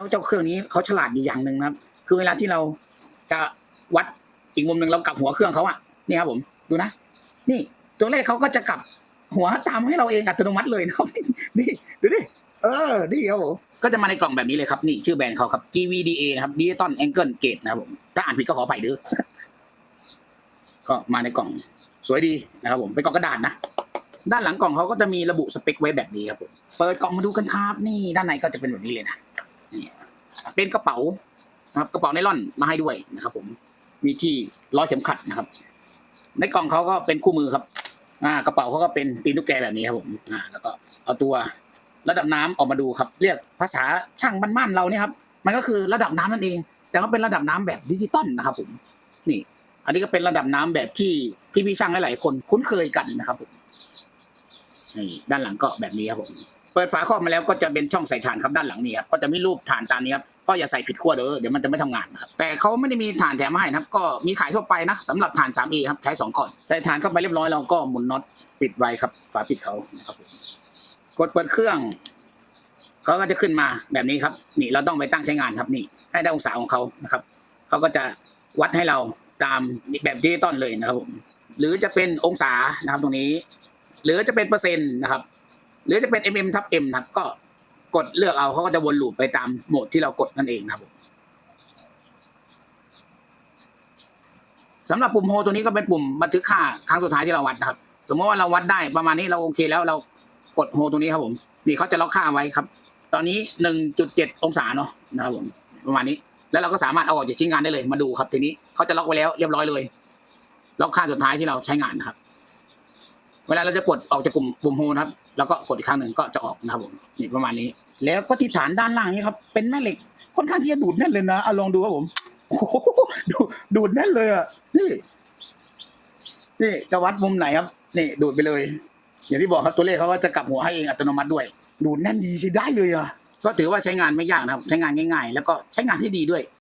แล้วเจ้าเครื่องนี้เขาฉลาดอยู่อย่างหนึ่งครับ คือเวลาที่เราจะวัดอีกมุมหนึ่งเรากลับหัวเครื่องเขาอะนี่ครับผมดูนะ นี่ตัวเลขเขาก็จะกลับหัวตามให้เราเองอัตโนมัติเลยนะครับนี่ดูดิเออนี่ครับผมก็จะมาในกล่องแบบนี้เลยครับนี่ชื่อแบรนด์เขาครับ GVDA ครับ Digital Angle Gate นะครับผมถ้าอ่านผิดก็ขออภัยด้วยก็มาในกล่องสวยดีนะครับผมเป็นกล่องกระดาษนะด้านหลังกล่องเขาก็จะมีระบุสเปคไว้แบบนี้ครับผมเปิดกล่องมาดูกันครับ นี่ด้านในก็จะเป็นแบบนี้เลยนะ เป็นกระเป๋านะครับ กระเป๋าไนล่อนมาให้ด้วยนะครับ ผม มีที่ร้อยเข็มขัดนะครับ ในกล่องเขาก็เป็นคู่มือครับ อ่ากระเป๋าเขาก็เป็นตีนตุ๊กแกแบบนี้ครับผม อ่า แล้วก็เอาตัวระดับน้ำออกมาดูครับ เรียกภาษาช่างบ้านๆเราเนี่ยครับ มันก็คือระดับน้ำนั่นเอง แต่ว่าเป็นระดับน้ำแบบดิจิตอลนะครับ ผม นี่ อันนี้ก็เป็นระดับน้ำแบบที่พี่ๆช่างหลายๆคนคุ้นเคยกันนะครับผมนี่ด้านหลังก็แบบนี้ครับผม เปิดฝาครอบมาแล้วก็จะเป็นช่องใส่ถ่านครับด้านหลังนี่ครับก็จะมีรูปถ่านตามนี้ครับก็อย่าใส่ผิดขั้วเด้อเดี๋ยวมันจะไม่ทำงานครับแต่เขาไม่ได้มีถ่านแถมมาให้นะครับ ก็มีขายทั่วไปนะสำหรับถ่าน 3E ครับใช้2ก่อนใส่ถ่านเข้าไปเรียบร้อยเราก็หมุนน็อตปิดไว้ครับฝาปิดเขานะครับกดเปิดเครื่องเขาก็จะขึ้นมาแบบนี้ครับ นี่เราต้องไปตั้งใช้งานครับนี่ ให้ได้องศาของเขานะครับเขาก็จะวัดให้เราตามแบบดิจิตอลเลยนะครับผมหรือจะเป็นองศานะครับตรงนี้ หรือจะเป็นเปอร์เซ็นต์นะครับ รือจะเป็น mm ทับ m นะครับ ก็กดเลือกเอาเขาก็จะวนลูปไปตามโหมดที่เรากดนั่นเองนะครับผมสำหรับปุ่มโฮตัวนี้ก็เป็นปุ่มบันทึกค่าครั้งสุดท้ายที่เราวัดนะครับ สมมติว่าเราวัดได้ประมาณนี้เราโอเคแล้วเรากดโฮตัวนี้ครับผมนี่เขาจะล็อกค่าไว้ครับ ตอนนี้หนึ่งจุดเจ็ดองศาเนาะนะครับผมประมาณนี้ แล้วเราก็สามารถเอาออกจากชิ้นงานได้เลย มาดูครับทีนี้เขาจะล็อกไว้แล้วเรียบร้อยเลยล็อกค่าสุดท้ายที่เราใช้งานนะครับ เวลาเราจะกดออกจากกลุ่มปุ่มโฮนะครับ แล้วก็กดอีกครั้งหนึ่งก็จะออกนะครับผมนี่ประมาณนี้ แล้วก็ที่ฐานด้านล่างนี้ครับ เป็นแม่เหล็กค่อนข้างที่จะดูดแน่นเลยนะเอาลองดูครับผมโอ้โหดูดูดแน่นเลยอะนี่นี่จะวัดมุมไหนครับนี่ดูดไปเลย อย่างที่บอกครับตัวเลขเขาก็จะกลับหัวให้เองอัตโนมัติด้วย ดูดแน่นดีใช้ได้เลยอะก็ถือว่าใช้งานไม่ยากนะครับ ใช้งานง่าย ๆ แล้วก็ใช้งานที่ดีด้วย